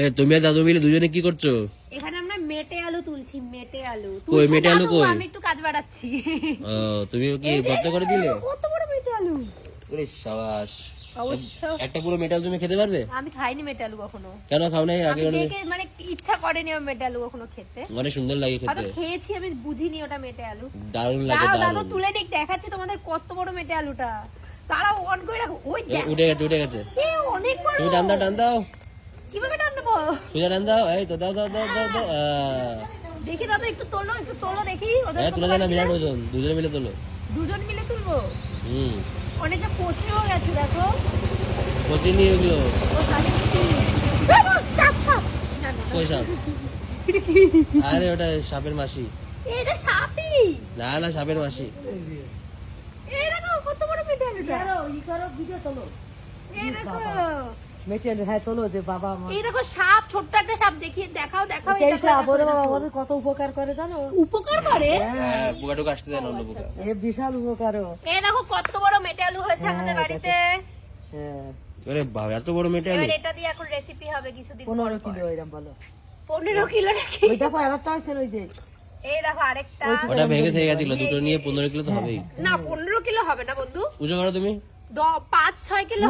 এ তুমি আর দাদু মিলে দুজনে কি করছ? এখানে আমরা মেটে আলু তুলছি মেটে আলু। কই, মেটে আলু কই? আমি একটু কাজ বাড়াচ্ছি। ও তুমি কি ভর্তা করে দিলে? কত বড় মেটে আলু? ওরে সাবাস। একটা পুরো মেটাল তুমি খেতে পারবে? আমি খাইনি কখনো। কেন খাও নাই? আগে দেখে মানে ইচ্ছা করেনি আমি মেটে আলু কখনো খেতে। অনেক সুন্দর লাগে খেতে। খেয়েছি আমি বুঝিনি ওটা মেটে আলু। দারুণ লাগে দারুণ। তুলে নিক দেখাচ্ছি তোমাদের কত বড় মেটে আলুটা। দাঁড়াও অন করে রাখো। ওই উঠে গেছে উঠে গেছে। এ অনেক বড়। তুমি টান দাও টান দাও। কীভাবে টান দেবো সোজা টান দাও এই তো দাও দাও দাও দাও দাও। দেখি দাদু একটু তোলো একটু তোলো দেখি। ওদের হ্যাঁ তুলে দেয় না বিরাট ওজন দুজনে মিলে তোলো। দুজন মিলে তুলবো? হুম। অনেকটা কচুও গেছে দেখো। কচি নিয়ে ওগুলো ও তাহলে কি? এ, বাবা, সাপ, সাপ। না, না, না। আরে ওটা সাপের মাসি। এটা সাপই না না সাপের মাসি। এই দেখো কত বড় মেটে আলুটা ই করো ভিডিও তোলো। এই দেখো। মেটেন হ্যাঁ তোলো যে বাবা আমার এই দেখো সাপ ছোট্ট একটা সাপ দেখিয়ে দেখাও দেখাও এই এই সাপ ওরে বাবা আমাদের কত উপকার করে জানো? উপকার করে? হ্যাঁ। পোকা টোকা আসতে দেয় না এ বিশাল উপকার এই দেখো কত বড় মেটে হয়েছে আমাদের বাড়িতে। হ্যাঁ আরে বাবা এত বড় মেটাল। এবার এটা দিয়ে এখন রেসিপি হবে কিছুদিন পনেরো কিলো এরকম বলো। পনেরো কিলো নাকি? ওই দেখো আর একটা আছে ওই যে। এই দেখো আরেকটা। ওটা ভেঙে থেকে গেছিল দুটো নিয়ে পনেরো কিলো তো হবেই। না পনেরো কিলো হবে না বন্ধু। পুজো করো তুমি। দ- পাঁচ ছয় কিলো